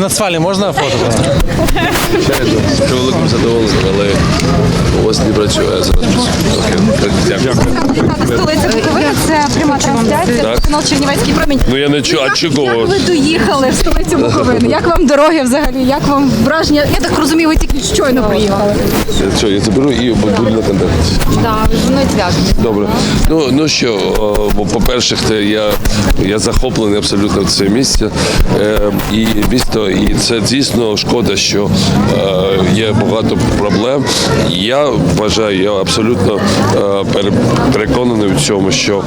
нацвалі можна фото? З великим задоволенням, але у вас не працює. Зараз. Столиця Буковини, це пряма трансляція. Канал Чернівецький промінь. Ну я не чую, а чого? як ви доїхали в столицю Буковини? Як вам дороги взагалі? Як вам враження? Я так розумію, ви тільки щойно приїхали. Що, я заберу і буду на контакті. Так, воно зв'язано. Добре. Ну, ну що, бо, по-перше, я, я захоплений абсолютно в це місце. Е, і місто, і це дійсно шкода, що е, є багато проблем. Я вважаю, я абсолютно е, переконаний в цьому, що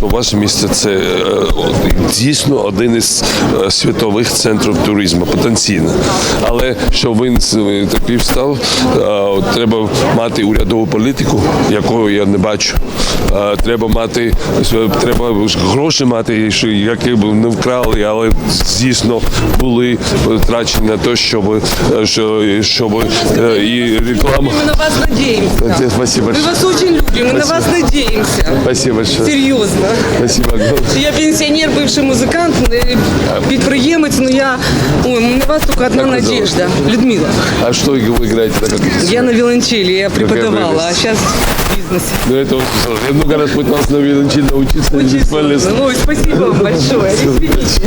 ваше місце це е, дійсно один із світових центрів туризму, потенційно. Але що він такий встав, треба мати урядову політику, якої я не бачу. Треба мати треба гроші мати, які б не вкрали, але дійсно були втрачені на те, щоб, е, що- щоб е, і реклама. Мы на вас надеемся. Спасибо. Мы вас очень любим, мы на вас надеемся. Спасибо большое. Серьезно. Спасибо. Я пенсионер, бывший музыкант, э, підприємець, но я... Ой, на вас только одна Как вы надежда. Людмила. А что вы играете на каком Я на виолончели, я преподавала, а прелесть. сейчас в бизнесе. Ну, это очень сложно. Я много раз пытался на виолончели научиться. не Очень бесполезно. сложно. Ой, спасибо вам большое. Извините.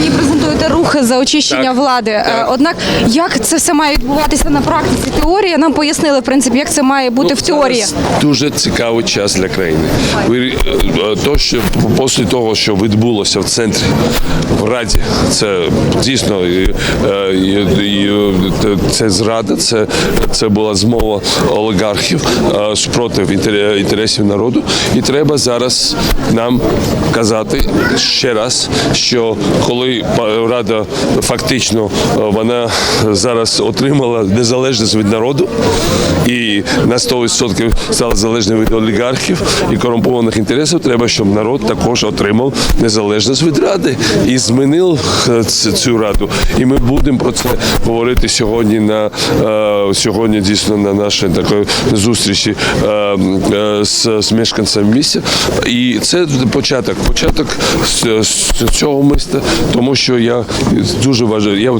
Сьогодні презентуєте рухи за очищення Так. влади. Е, Однак, як це все має відбуватися на практиці? Теорія нам пояснили, в принципі, як це має бути в теорії. Зараз Дуже цікавий час для країни. Ви, е, то, що після того, що відбулося в центрі в Раді, це дійсно і, е, і, і, це зрада, це, це була змова олігархів супротив інтер- інтересів народу. І треба зараз нам казати ще раз, що коли па- Рада фактично е, вона зараз отримала незалежність від народу і на 100% стала залежною від олігархів і корумпованих інтересів, треба, щоб народ також отримав незалежність від ради і змінив е, цю раду. І ми будемо про це говорити сьогодні на е, сьогодні дійсно на нашій такої зустрічі з, з мешканцями місця. І це початок, початок з, з цього міста, тому що я дуже вважаю, я,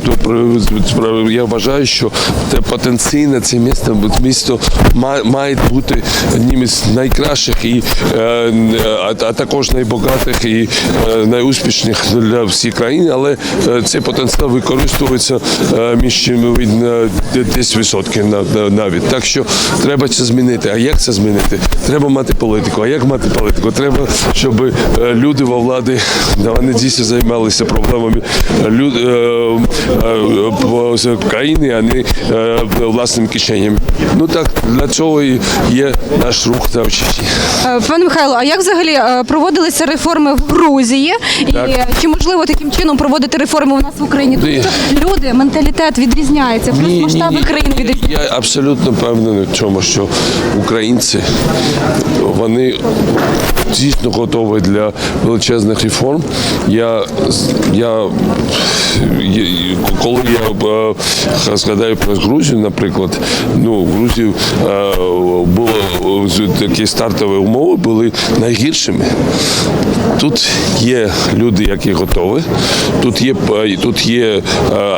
я вважаю, що те потенційне це місто, місто ма- має бути одним із найкращих і е, а, а також найбагатих і е, найуспішніших для всіх країн, але е, цей потенціал використовується е, між чим він е, 10% на- на- навіть. Так що треба це змінити. А як це змінити? Треба мати політику. А як мати політику? Треба, щоб е, люди во владі да, вони дійсно займалися проблемами люд, е, е, з країни, а не е, власним кишеням. Ну так для цього і є наш рух та очищення. Е, Пане Михайло, а як взагалі е, проводилися реформи в Грузії? І Так. е, чи можливо таким чином проводити реформи у нас в Україні? Тому Ні. що люди, менталітет відрізняється, плюс масштаби країни відрізняються. Я абсолютно впевнений в цьому, що українці вони дійсно готові для величезних реформ. Я, я, коли я е, згадаю про Грузію, наприклад, ну в Грузії е, було такі стартові умови були найгіршими. Тут є люди, які готові. Тут є е, тут є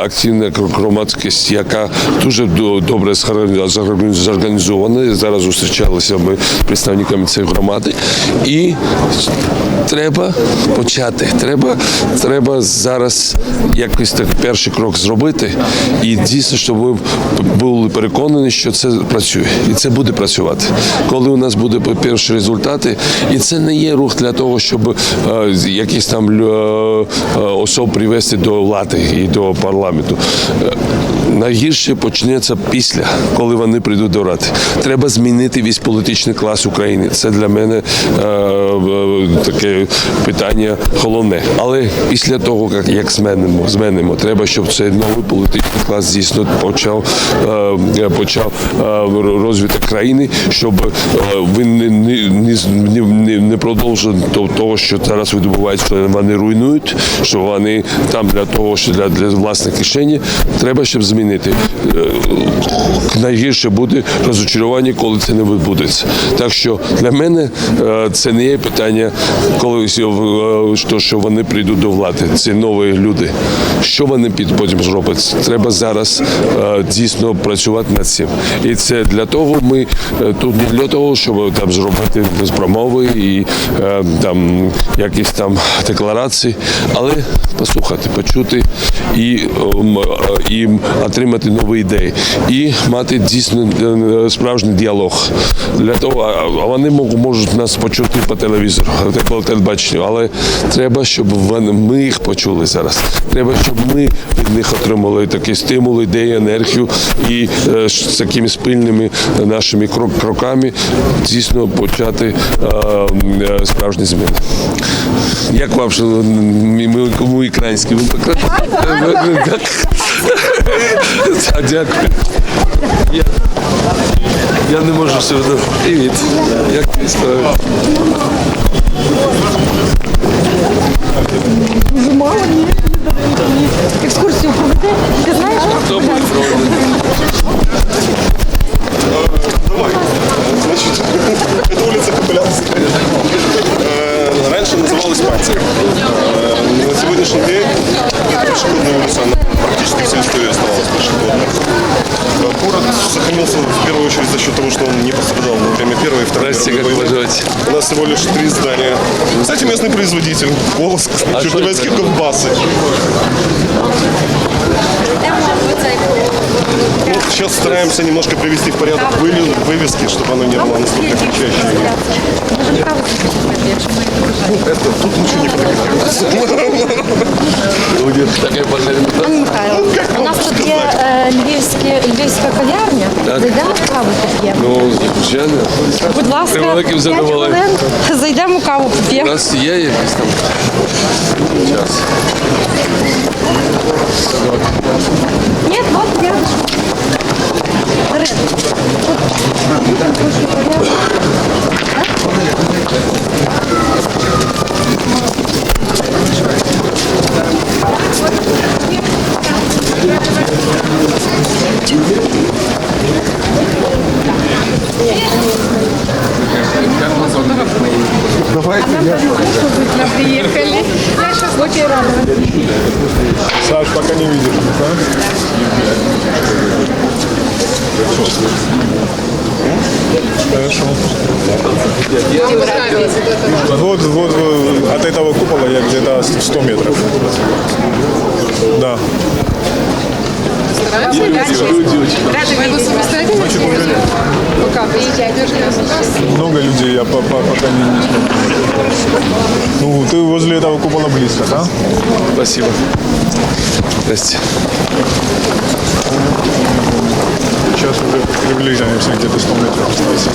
активна громадськість, яка дуже добре зорганізована. Зараз зустрічалися ми з представниками цієї громади. І треба почати. Треба, треба зараз якось так перший крок зробити. І дійсно, щоб ви були переконані, що це працює. І це буде працювати. Коли у нас буде перші результати, і це не є рух для того, щоб е, якісь там лю- е, особ привести до влади і до парламенту. Е, Найгірше почнеться після, коли вони прийдуть до ради. Треба змінити весь політичний клас України. Це для мене е, е, таке питання головне. Але після того, як, як зменимо, зменимо, треба, щоб цей новий політичний клас дійсно почав, е, почав е, розвиток країни, щоб ви не, не, не, не, не продовжуєте того, що зараз відбувається, що вони руйнують, що вони там для того, що для, для власної кишені, треба, щоб змінити. Е, Найгірше буде розочарування, коли це не відбудеться. Так що для мене е, це не є питання, коли е, що, що вони прийдуть до влади. Це нові люди. Що вони під- потім зроблять? Треба зараз е, дійсно працювати над цим. І це для того ми е, тут не для того, щоб там зробити промови і е, там якісь там декларації, але послухати, почути і, ем, і отримати нові ідеї, і мати дійсно справжній діалог. Для того, вони можуть нас почути по телевізору, по телебаченню, але треба, щоб ми їх почули зараз. Треба, щоб ми від них отримали такі стимули, ідеї, енергію і е, з такими спільними нашими крок- кроками дійсно почати е, е, справжні зміни. Як вам що мій- мій? Ви? Дякую. Я, я не можу все. Привіт. Як ти справи? Дуже мало ні, ні. Екскурсію проведе. Ти знаєш? Давай. Значить, це вулиця Капелянська. Раньше называлась Панцирь. Э, на сегодняшний день пешеходная улица, она практически все остается сохранился в первую очередь за счет того, что он не пострадал во время Первой и Второй Здрасте, как войны. поживаете? У нас всего лишь три здания. Кстати, местный производитель. Полоск, А чернобыльские это? ковбасы. Ну, сейчас стараемся немножко привести в порядок вы- вывески, чтобы оно не было настолько кричащее. Ну, это тут ничего не фотографируется. Таке бажання. Так. Зайдемо каву поп'ємо. Ну, звичайно. Будь ласка, Превеликим 5 задоволенням. хвилин. Зайдемо каву У поп'ємо. нас є якийсь там час. Ні, от я. Приїхали. От этого купола я где-то 100 метров. Да. Много людей, я по- по- пока не, не смотрю. Ну, ты возле этого купола близко, да? Спасибо. Здрасте. Сейчас уже приближаемся, где-то 100 метров осталось.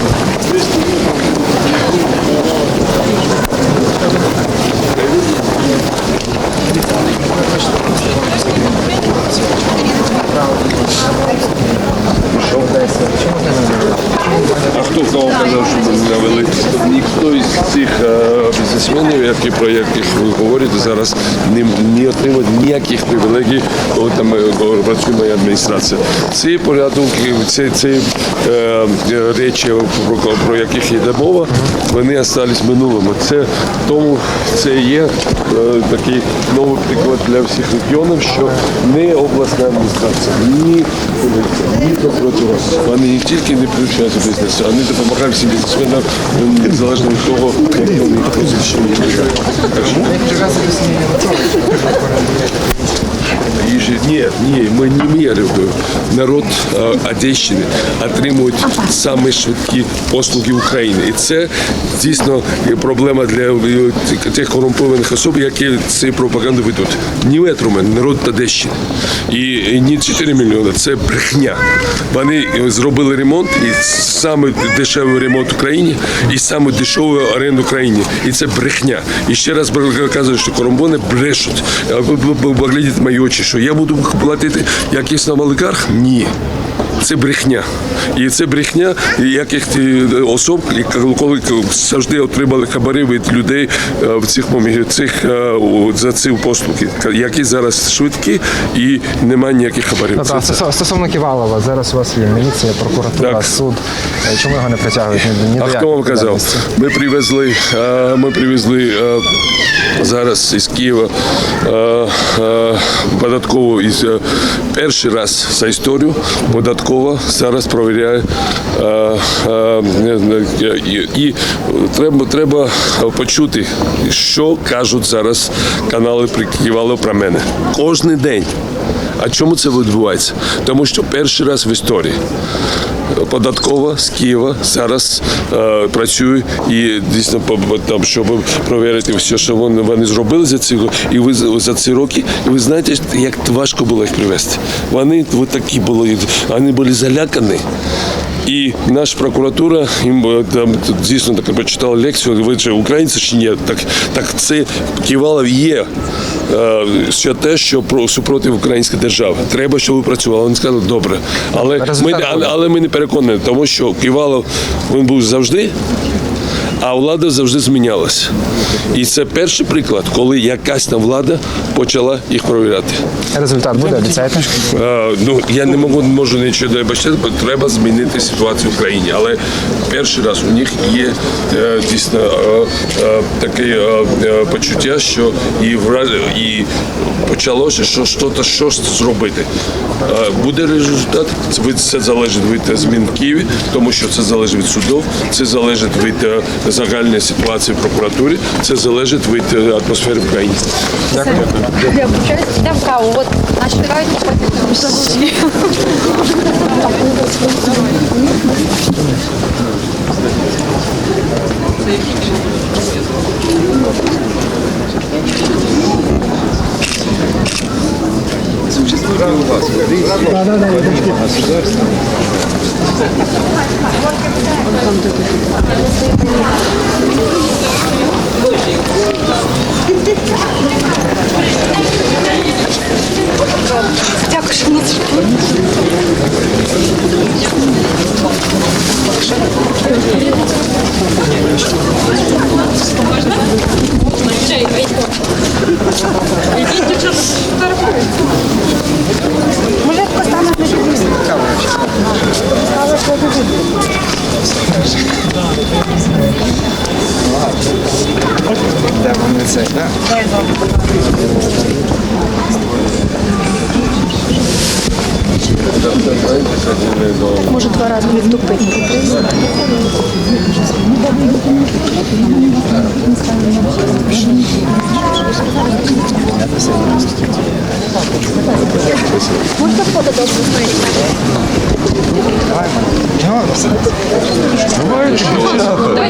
Адміністрація. Ці порятунки, ці, ці е, е, речі, про, про яких йде мова, вони залишились минулими. Це тому це є е, такий новий приклад для всіх регіонів, що не обласна адміністрація, ні поліція, ні. Вони не тільки не включаються в бізнес, вони допомагають всім бізнесменам незалежно від того, як вони позиційні. Що Ежи- Нет, не, мы. Народ е, Одещини отримують самі швидкі послуги України. І це дійсно проблема для е, тих- корумпованих особ, які цю пропаганду ведуть. Ми отримуємо, народ Одещини. І, і не 4 мільйони, це брехня. Вони е, зробили ремонт, і саме дешевий ремонт в Україні, і саме дешевий оренду в Україні. І це брехня. І ще раз кажуть, що корумпони брешуть. Ви поглядіть мої очі, що я буду платити якийсь нам олігарх? Ні. Це брехня. І це брехня яких ти особ, коли завжди отримали хабари від людей е, в цих момі- цих е, за ці послуги, які зараз швидкі і немає ніяких хабарів. Це- це- стосовно, Ківалова, зараз у вас є міліція, прокуратура, Так. суд. Е, Чому його не притягують ні, А хто вам казав? Ми привезли, е, ми привезли е, зараз із Києва е, е, податкову із е, перший раз за історію податкова зараз провіряє е, е, е, і, треба, треба почути, що кажуть зараз канали прикивали про мене. Кожний день. А чому це відбувається? Тому що перший раз в історії податкова з Києва зараз е, працює і дійсно там, щоб провірити все, що вони, вони зробили за ці і ви за- ці роки. І ви знаєте, як важко було їх привезти. Вони от такі були, вони були залякані. І наша прокуратура їм е, там дійсно так прочитала лекцію. Ви чи українці чи ні? Так, так це Ківалов є е, що те, що про супротив української держави. Треба, щоб ви працювали. Вони сказали, добре. Але ми, але ми не переконані, тому що Ківалов він був завжди. А влада завжди змінялася. І це перший приклад, коли якась там влада почала їх провіряти. Результат буде, обіцяєте? Е, ну я не можу, можу нічого не бо треба змінити ситуацію в країні. Але перший раз у них є е, дійсно е, е, таке е, почуття, що і вра- і почалося, що щось щось зробити. Е, буде результат. Це залежить від змін в Києві, тому що це залежить від судів, це залежить від загальної ситуації в прокуратурі, це залежить від е, атмосфери в країні. Йдемо каву, от нашивають потім. Дякую, Де Може два рази відтупити.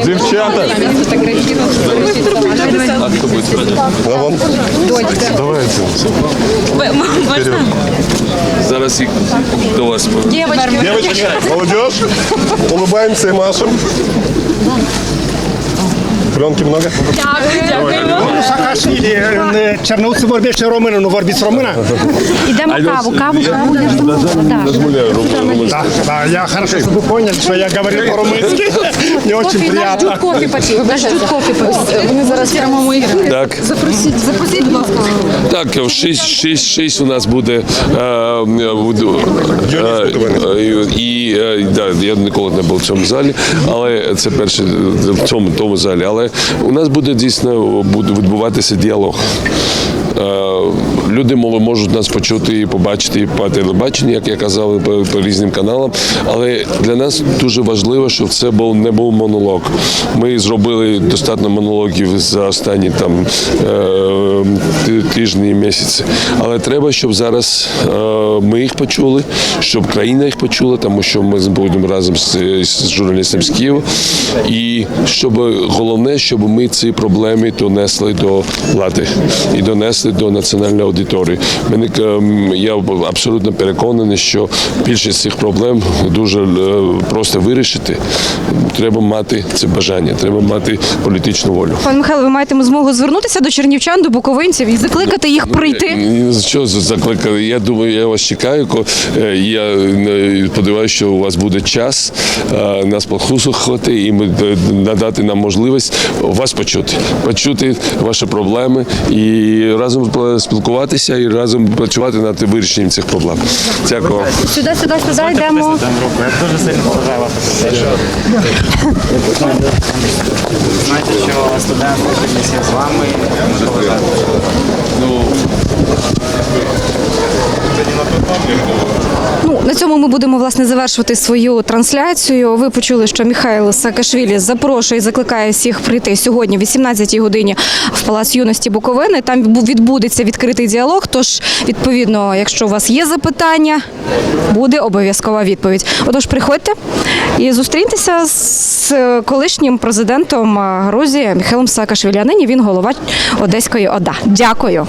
Дівчата. Давай. Давайте. Зараз їх до вас поведу. Девочки, молодежь, улыбаемся и машем. Пленки много? Саакашвілі, е, Черноусі більше Ромина, ну Ворбіц Ромина. Ідемо каву, каву, каву. я. Да, да, хорошо, что вы поняли, что я говорю по-румынски. Не очень приятно. Кофі почали. Тут кофі пили. Вони зараз в прямому ефірі. Так. Запросіть, запросіть, будь ласка. Так, в 6, 6, 6 у нас буде е, е, буду- е, і е, да, я ніколи не був в цьому залі, але це перше в цьому тому залі. Але у нас буде дійсно відбуватися діалог. Е, Люди можуть нас почути і побачити і по телебаченню, як я казав, по, по різним каналам. Але для нас дуже важливо, щоб це був не був монолог. Ми зробили достатньо монологів за останні там е, тижні і місяці. Але треба, щоб зараз е, ми їх почули, щоб країна їх почула, тому що ми будемо разом з, з журналістом з Києва. І щоб головне, щоб ми ці проблеми донесли до влади і донесли приходити до національної аудиторії. Мене ем, я абсолютно переконаний, що більшість цих проблем дуже е, просто вирішити. Треба мати це бажання, треба мати політичну волю. Пан Михайло, ви маєте змогу звернутися до чернівчан, до буковинців і закликати їх прийти. Що закликали. Я думаю, я вас чекаю. е, Я е, сподіваюся, що у вас буде час нас послухати і надати нам можливість вас почути, почути ваші проблеми і разом спілкуватися і разом працювати над вирішенням цих проблем. Дякую. Сюди, сюди, сюди йдемо. Я дуже сильно поважаю вас. Знаєте, що студенти всі з вами цьому ми будемо власне завершувати свою трансляцію. Ви почули, що Михайло Саакашвілі запрошує і закликає всіх прийти сьогодні, о 18-й годині в Палац юності Буковини. Там відбудеться відкритий діалог. Тож, відповідно, якщо у вас є запитання, буде обов'язкова відповідь. Отож, приходьте і зустріньтеся з колишнім президентом Грузії Михайлом Саакашвілі. А нині він голова Одеської ОДА. Дякую.